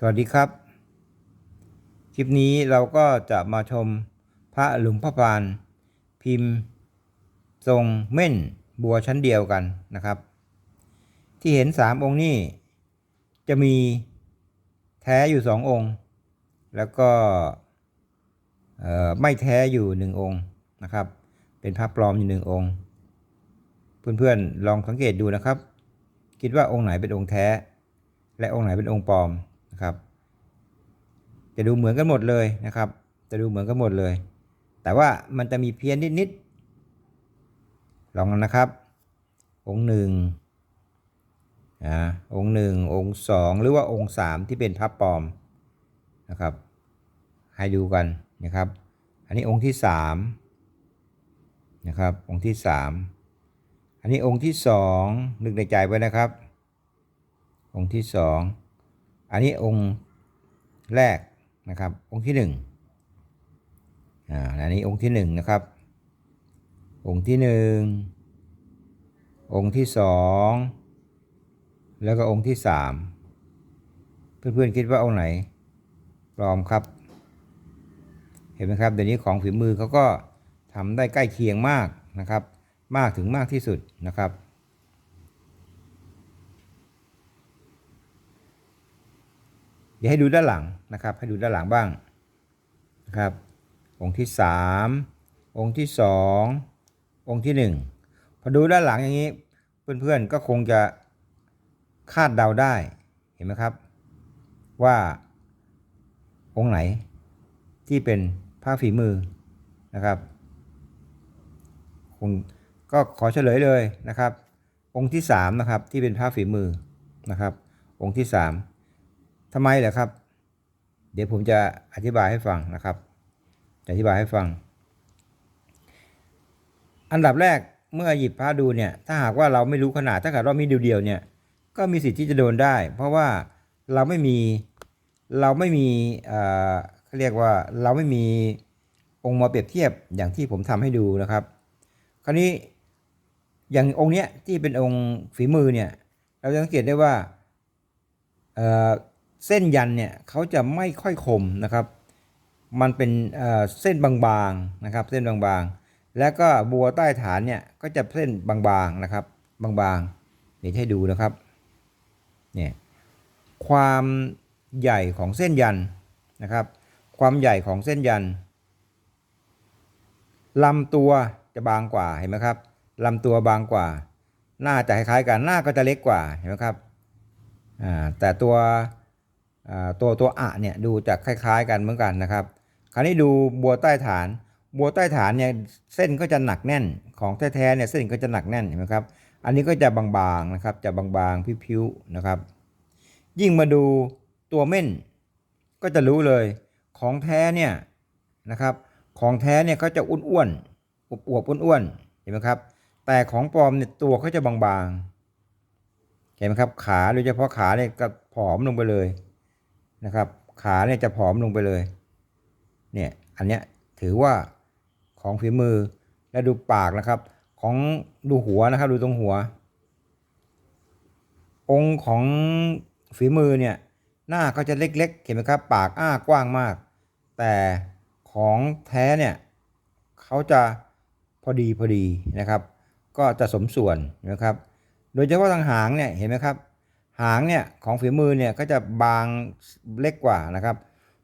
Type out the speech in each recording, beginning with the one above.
สวัสดีครับ คลิปนี้เราก็จะมาชมพระหลวงพ่อปาน พิมพ์ ทรงเม่นบัวชั้นเดียวกันนะครับ ที่เห็นสามองค์นี้ จะมีแท้อยู่สององค์ แล้วก็ไม่แท้อยู่หนึ่งองค์นะครับ เป็นพระปลอมอยู่หนึ่งองค์ เพื่อนๆลองสังเกตดูนะครับ คิดว่าองค์ไหนเป็นองค์แท้ และองค์ไหนเป็นองค์ปลอม นะครับ จะดูเหมือนกันหมดเลยนะครับ จะดูเหมือนกันหมดเลย แต่ว่ามันจะมีเพี้ยนนิดๆลองกันนะครับ องค์หนึ่งอ่าองค์หนึ่งองค์สองหรือว่าองค์สามที่เป็นพระปลอมนะครับ ให้ดูกันนะครับ อันนี้องค์ที่สามนะครับ องค์ที่สามอันนี้องค์ที่สองนึกในใจไว้นะครับ องค์ที่สอง อันนี้องค์แรกนะครับ องค์ที่หนึ่งอ่าอันนี้องค์ที่หนึ่งนะครับ องค์ที่หนึ่งองค์ที่สองแล้วก็องค์ที่สามเพื่อนๆคิดว่าองค์ไหนปลอมครับ เห็นไหมครับเดี๋ยวนี้ของฝีมือเขาก็ทำได้ใกล้เคียงมากนะครับ มากถึงมากที่สุดนะครับ เดี๋ยวให้ดูด้านหลังนะครับ ให้ดูด้านหลังบ้างนะครับ องค์ที่สามองค์ที่สององค์ที่หนึ่งพอดูด้านหลังอย่างนี้เพื่อนๆก็คงจะคาดเดาได้เห็นไหมครับ ว่าองค์ไหนที่เป็นผ้าฝีมือนะครับคงก็ขอเฉลยเลยนะครับ องค์ที่สามนะครับที่เป็นผ้าฝีมือนะครับ องค์ที่สาม ทำไมเหรอครับ เดี๋ยวผมจะอธิบายให้ฟังนะครับ จะอธิบายให้ฟัง อันดับแรกเมื่อหยิบพระดูเนี่ย ถ้าหากว่าเราไม่รู้ขนาดถ้าเกิดว่ามีเดียวๆเนี่ย ก็มีสิทธิ์ที่จะโดนได้ เพราะว่าเราไม่มีเราไม่มีเขาเรียกว่าเราไม่มีองค์มาเปรียบเทียบอย่างที่ผมทำให้ดูนะครับ คราวนี้อย่างองค์เนี้ยที่เป็นองค์ฝีมือเนี่ย เราจะสังเกตได้ว่า เส้นยันเนี่ยเขาจะไม่ค่อยคมนะครับ มันเป็นเส้นบางๆนะครับ เส้นบางๆ แล้วก็บัวใต้ฐานเนี่ยก็จะเส้นบางๆนะครับ บางๆเดี๋ยวให้ดูนะครับเนี่ยความใหญ่ของเส้นยันนะครับ ความใหญ่ของเส้นยันลำตัวจะบางกว่าเห็นไหมครับลำตัวบางกว่า หน้าจะคล้ายๆกันหน้าก็จะเล็กกว่าเห็นไหมครับอ่าแต่ตัว ตัวตัวอะเนี่ยดูจะคล้ายๆ กันเหมือนกันนะครับ คราวนี้ดูบัวใต้ฐาน บัวใต้ฐานเนี่ยเส้นก็จะหนักแน่นของแท้ๆเนี่ยเส้นก็จะหนักแน่นเห็นไหมครับ อันนี้ก็จะบางๆนะครับจะบางๆพิ้วๆนะครับ ยิ่งมาดูตัวเม่นก็จะรู้เลยของแท้เนี่ยนะครับ ของแท้เนี่ยเขาจะอ้วนๆอวบๆอ้วนๆเห็นไหมครับ แต่ของปลอมเนี่ยตัวเขาจะบางๆเห็นไหมครับขาโดยเฉพาะขาเนี่ยก็ผอมลงไปเลย นะครับ ขาเนี่ยจะผอมลงไปเลย เนี่ยอันเนี้ยถือว่าของฝีมือและดูปากนะครับ ของดูหัวนะครับ ดูตรงหัว องค์ของฝีมือเนี่ยหน้าก็จะเล็กๆเห็นไหมครับ ปากอ้ากว้างมาก แต่ของแท้เนี่ยเขาจะพอดีพอดีนะครับ ก็จะสมส่วนนะครับ โดยเฉพาะทางหางเนี่ยเห็นไหมครับ หางเนี่ยของฝีมือเนี่ยก็จะบางเล็กกว่านะครับ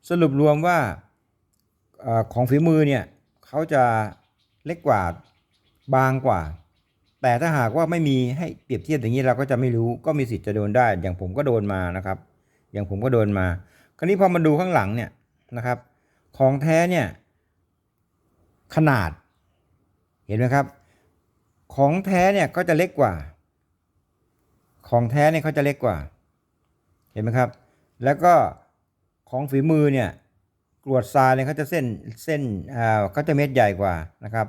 สรุปรวมว่าอของฝีมือเนี่ยเขาจะเล็กกว่าบางกว่า แต่ถ้าหากว่าไม่มีให้เปรียบเทียบอย่างนี้เราก็จะไม่รู้ก็มีสิทธิ์จะโดนได้ อย่างผมก็โดนมานะครับ อย่างผมก็โดนมา คราวนี้พอมาดูข้างหลังเนี่ยนะครับ ของแท้เนี่ยขนาดเห็นไหมครับ ของแท้เนี่ยก็จะเล็กกว่า ของแท้เนี่ยเขาจะเล็กกว่า เห็นไหมครับ แล้วก็ของฝีมือเนี่ยกรวดทรายเนี่ยเขาจะเส้นเส้นอ่าเขาจะเม็ดใหญ่กว่านะครับ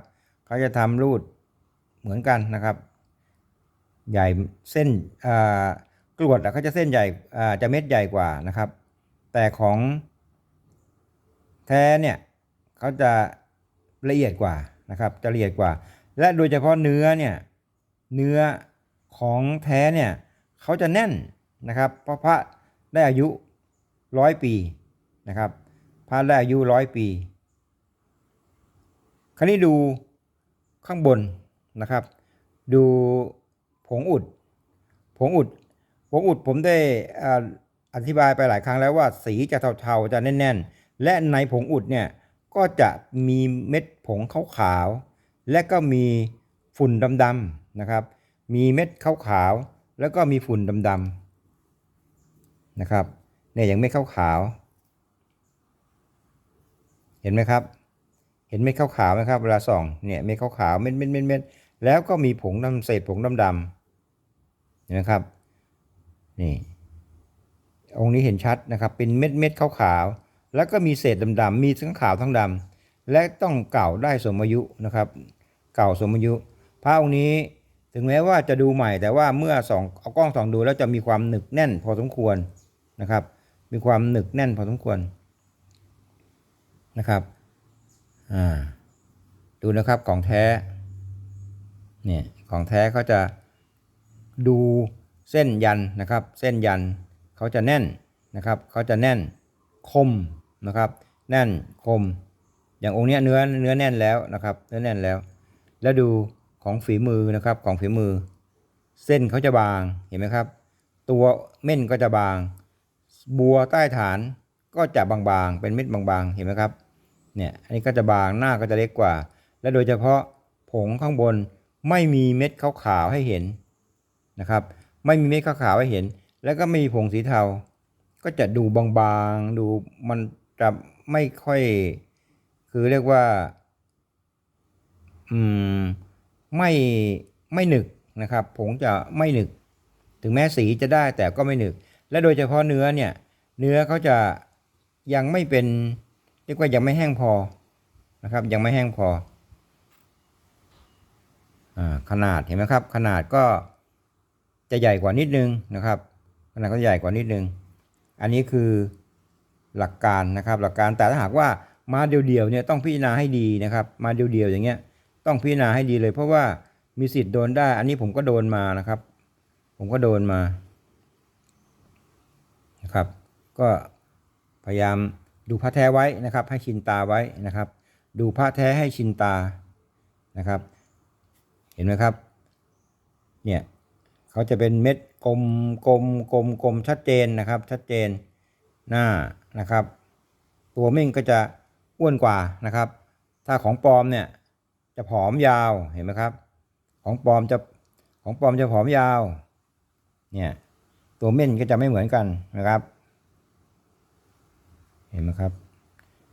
เขาจะทำรูดเหมือนกันนะครับ ใหญ่เส้นอ่ากรวดอะเขาจะเส้นใหญ่อ่าจะเม็ดใหญ่กว่านะครับ แต่ของแท้เนี่ยเขาจะละเอียดกว่านะครับ จะละเอียดกว่า และโดยเฉพาะเนื้อเนี่ยเนื้อของแท้เนี่ย เขาจะแน่นนะครับ เพราะพระได้อายุร้อยปีนะครับ พระได้อายุร้อยปี คราวนี้ดูข้างบนนะครับ ดูผงอุด ผงอุด ผงอุดผมได้อ่าอธิบายไปหลายครั้งแล้วว่าสีจะเทาๆจะแน่น ๆ และในผงอุดเนี่ยก็จะมีเม็ดผงขาวๆและก็มีฝุ่นดำๆนะครับ มีเม็ดขาวๆ แล้วก็มีฝุ่นดำๆนะครับเนี่ยอย่างเม็ดขาวๆเห็นไหมครับ เห็นเม็ดขาวๆไหมครับเวลาส่องเนี่ยเม็ดขาวๆเม็ดเม็ดเม็ดเม็ดแล้วก็มีผงดำเศษผงดำๆเห็นไหมครับนี่องค์นี้เห็นชัดนะครับ เป็นเม็ดเม็ดขาวๆแล้วก็มีเศษดำๆมีทั้งขาวทั้งดำและต้องเก่าได้สมอายุนะครับ เก่าสมอายุพระองค์นี้ ถึงแม้ว่าจะดูใหม่แต่ว่าเมื่อสองเอากล้องส่องดูแล้วจะมีความหนึกแน่นพอสมควรนะครับ มีความหนึกแน่นพอสมควรนะครับอ่าดูนะครับของแท้เนี่ยของแท้เขาจะดูเส้นยันนะครับ เส้นยันเขาจะแน่นนะครับเขาจะแน่นคมนะครับ แน่นคม อย่างองค์เนี้ยเนื้อเนื้อแน่นแล้วนะครับเนื้อแน่นแล้ว แล้วดู ของฝีมือนะครับของฝีมือ เส้นเขาจะบางเห็นไหมครับ ตัวเม่นก็จะบาง บัวใต้ฐานก็จะบางๆ เป็นเม็ดบางๆ เห็นไหมครับเนี่ยอันนี้ก็จะบางหน้าก็จะเล็กกว่า และโดยเฉพาะผงข้างบนไม่มีเม็ดขาวๆให้เห็นนะครับ ไม่มีเม็ดขาวๆให้เห็น แล้วก็ไม่มีผงสีเทา ก็จะดูบางๆ ดูมันจะไม่ค่อย คือเรียกว่า อืม ไม่ไม่หนึกนะครับผงจะไม่หนึกถึงแม้สีจะได้แต่ก็ไม่หนึกและโดยเฉพาะเนื้อเนี่ยเนื้อเขาจะยังไม่เป็นเรียกว่ายังไม่แห้งพอนะครับ ยังไม่แห้งพออขนาดเห็นไหมครับ ขนาดก็จะใหญ่กว่านิดนึงนะครับ ขนาดก็ใหญ่กว่านิดนึง อันนี้คือหลักการนะครับ หลักการแต่ถ้าหากว่ามาเดียวๆเนี่ยต้องพิจารณาให้ดีนะครับ มาเดียวๆอย่างเงี้ย ต้องพิจารณาให้ดีเลย เพราะว่ามีสิทธิ์โดนได้ อันนี้ผมก็โดนมานะครับ ผมก็โดนมานะครับ ก็พยายามดูพระแท้ไว้นะครับ ให้ชินตาไว้นะครับ ดูพระแท้ให้ชินตานะครับ เห็นไหมครับ เนี่ยเขาจะเป็นเม็ดกลมกลมกลมกลมชัดเจนนะครับ ชัดเจนหน้านะครับ ตัวเม่งก็จะอ้วนกว่านะครับ ถ้าของปลอมเนี่ย จะผอมยาวเห็นไหมครับ ของปลอมจะของปลอมจะผอมยาว เนี่ย ตัวเม่นก็จะไม่เหมือนกันนะครับ เห็นไหมครับ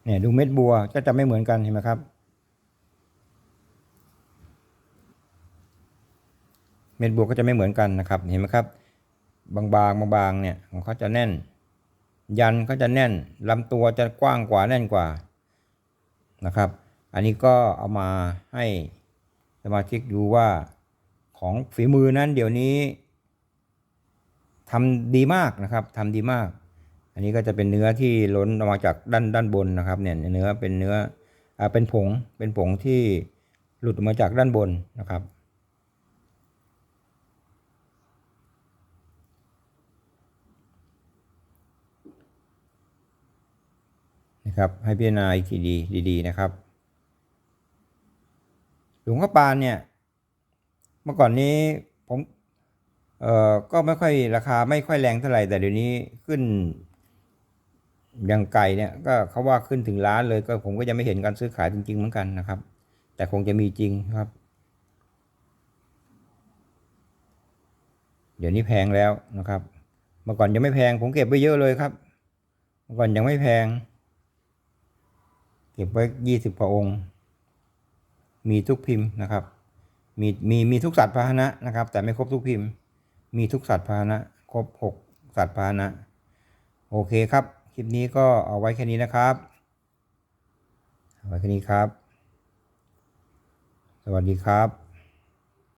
เนี่ยดูเม็ดบัวก็จะไม่เหมือนกันเห็นไหมครับ เม็ดบัวก็จะไม่เหมือนกันนะครับ เห็นไหมครับ บางๆบางๆเนี่ยของเขาจะแน่น ยันเขาจะแน่นลำตัวจะกว้างกว่าแน่นกว่านะครับ อันนี้ก็เอามาให้สมาชิกดูว่าของฝีมือนั้นเดี๋ยวนี้ทำดีมากนะครับทำดีมาก อันนี้ก็จะเป็นเนื้อที่ล้นออกมาจากด้านด้านบนนะครับเนี่ยเนื้อเป็นเนื้ออ่าเป็นผงเป็นผงที่หลุดออกมาจากด้านบนนะครับนะครับให้พิจารณาอีกทีดีดีๆนะครับ หลวงพ่อปานเนี่ย เมื่อก่อนนี้ผมเอ่อก็ไม่ค่อยราคาไม่ค่อยแรงเท่าไหร่แต่เดี๋ยวนี้ขึ้นอย่างไก่เนี่ยก็เขาว่าขึ้นถึงล้านเลยก็ผมก็ยังไม่เห็นการซื้อขายจริง ๆ เหมือนกันนะครับ แต่คงจะมีจริงครับ เดี๋ยวนี้แพงแล้วนะครับ เมื่อก่อนยังไม่แพง ผมเก็บไว้เยอะเลยครับ เมื่อก่อนยังไม่แพง เก็บไว้ยี่สิบกว่าองค์ มีทุกพิมพ์นะครับ มีมีมีทุกสัตว์พาหนะนะครับ แต่ไม่ครบทุกพิมพ์ มีทุกสัตว์พาหนะ ครบหกสัตว์พาหนะ โอเคครับ คลิปนี้ก็เอาไว้แค่นี้นะครับเอาไว้แค่นี้ครับ สวัสดีครับ